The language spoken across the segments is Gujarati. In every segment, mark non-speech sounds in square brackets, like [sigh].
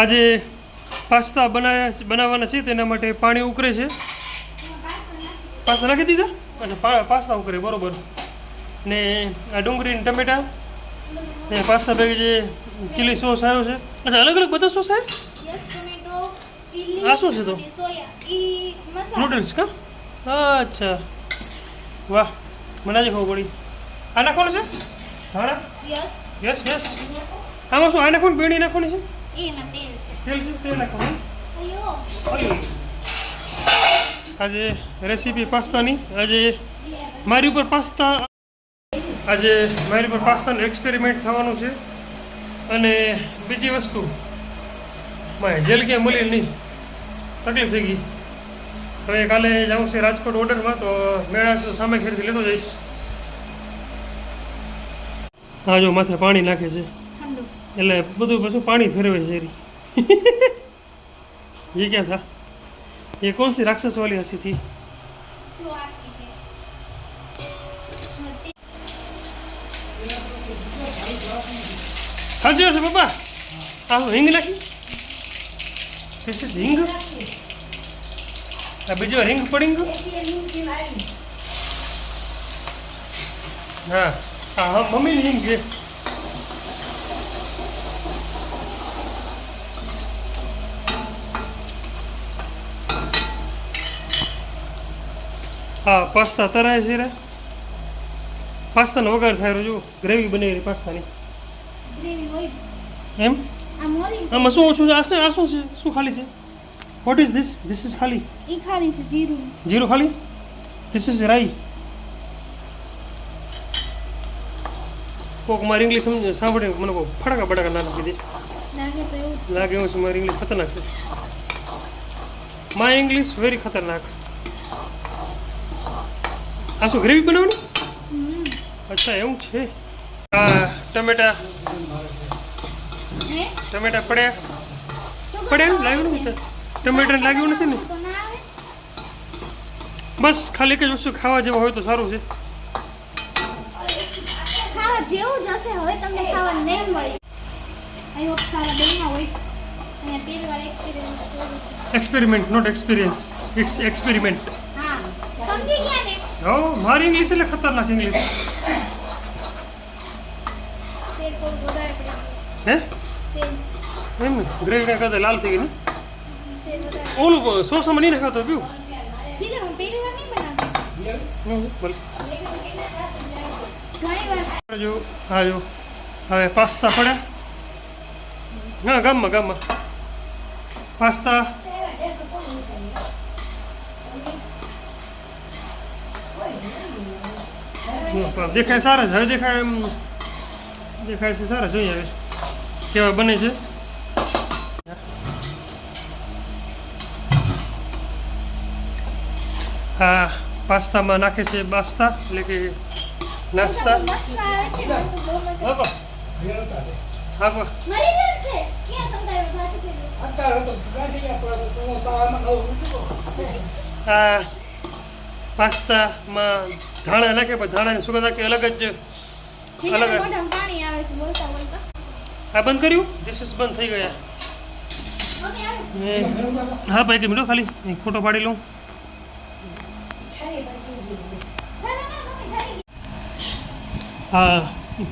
આજે પાસ્તા બનાવ્યા બનાવવાના છે તેના માટે પાણી ઉકળે છે. પાસ્તા નાખી દીધા? અને પાસ્તા ઉકળે બરોબર. ને આ ડુંગળી ટમેટા ને પાસ્તા ભેગી જે ચીલી સોસ આવ્યો છે. અચ્છા અલગ અલગ બધા સોસ આવે યસ ટોમેટો ચીલી આ શું છે તો? નૂડલ્સ કા? અચ્છા. વાહ મને આજે ખબર પડી. આ નાખવાનું છે? ધાણા? યસ યસ યસ આમાં શું આ નાખવાનું બેણી નાખવાની છે? તેલ તેલ નાખવાનું. આજે રેસીપી પાસ્તાની આજે મારી ઉપર પાસ્તા આજે મારી ઉપર પાસ્તાનું એક્સપેરિમેન્ટ થવાનું છે. અને બીજી વસ્તુ. મારે જેલ ક્યાંય મળી નહીં. તકલીફ થઈ ગઈ. હવે કાલે જાઉં છે રાજકોટ ઓર્ડરમાં તો મેળા સામે ખેરથી લેતો જઈશ. હા જો માથે પાણી નાખે છે. એટલે બધું પાછું પાણી ફેરવે છે એરી ये क्या था [laughs] ये कौन सी राक्षस वाली हंसी थी જો આટલી છે સાચી હશે પપ્પા આ શું હિંગ નાખી ધીસ ઇઝ હિંગ આ બીજો હિંગ પડિંગ હા હા હા મમ્મીની હિંગ છે હા પાસ્તા તરાય છે રે. પાસ્તાનો વઘાર થાય રહ્યો. જો ગ્રેવી બનેલી પાસ્તાની. એમ? આમાં શું ઓછું છે? આ શું આ શું છે? શું ખાલી છે? What is this this is ખાલી. ઈ ખાલી છે જીરું. જીરું ખાલી? ધીસ ઇઝ રાઈ કોક મારી ઇંગ્લિશ સમજ સાંભળે મને કહો ફટાકા બટાકા ના નાખી દે. લાગે એવું છે. મારી ઇંગ્લિશ ખતરનાક છે. માય ઇંગ્લિશ વેરી ખતરનાક. આ શું ગ્રેવી બનાવવાની? અચ્છા એવું છે. આ ટમેટા. ટમેટા પડ્યા. પડ્યા લાગ્યું નથી? ટમેટા લાગ્યું નથી ને? બસ ખાલી જ વસ્તુ ખાવા જેવું હોય તો સારું છે. જેવું જ હવે તમને ખાવા નહીં મળે. આઈ હોપ સારા બેના હોય. અને પહેલી વાર experience experiment not experience it's experiment હા. સમજી ગયા ને હો મારી ઇંગ્લિશ એટલે ખતરનાક ઇંગ્લિશ તેલ થોડું વધારે પડી હે ગયું તેલ એમ ને ગ્રેવી ના કરતા લાલ થઈ ગઈ ને તેલ વધારે ઓલું સોસામાં નહીં નાખાતો પીવું ઠીક છે હું પહેલી વાર નહીં બનાવતી હમ, ભલે. ઘણી વાર જો હા જો હવે પાસ્તા પડ્યા હા ગામમાં ગામમાં પાસ્તા દેખાય સારા હવે દેખાય એમ દેખાય છે સારા જોઈએ હવે. કેવા બને છે? હા પાસ્તામાં નાખે છે પાસ્તા એટલે કે નાસ્તા. હા. પાસ્તામાં ધાણા નાખે પણ ધાણાની સુગંધ આખી અલગ જ અલગ આ બંધ કર્યું? ડિશિસ બંધ થઈ ગયા. હા ભાઈ કે મિલો ખાલી. ફોટો પાડી લઉં. હા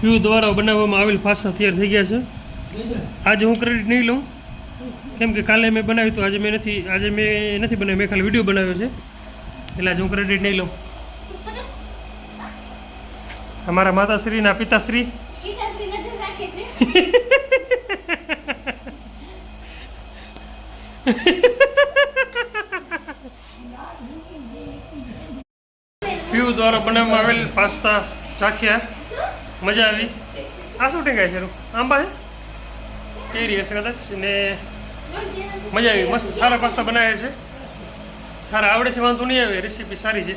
પ્યુ દ્વારા બનાવવામાં આવેલ પાસ્તા તૈયાર થઈ ગયા છે. આજે હું ક્રેડિટ નહીં લઉં. કેમ કે કાલે મેં બનાવ્યું હતું આજે મેં નથી આજે મેં નથી બનાવ્યું મેં ખાલી વીડિયો બનાવ્યો છે. એટલે હું ક્રેડિટ નહીં લઉં. અમારા માતાશ્રીના પિતાશ્રી. પ્યુ દ્વારા બનાવવામાં આવેલ પાસ્તા, ચાખ્યા. મજા આવી. આ શું ટેંગાય છે આંબા છે? કેરી હશે કદાચ ને મજા આવી. મસ્ત સારા પાસ્તા બનાવ્યા છે. સારા આવડે છે વાંધો નહીં આવે રેસીપી સારી છે.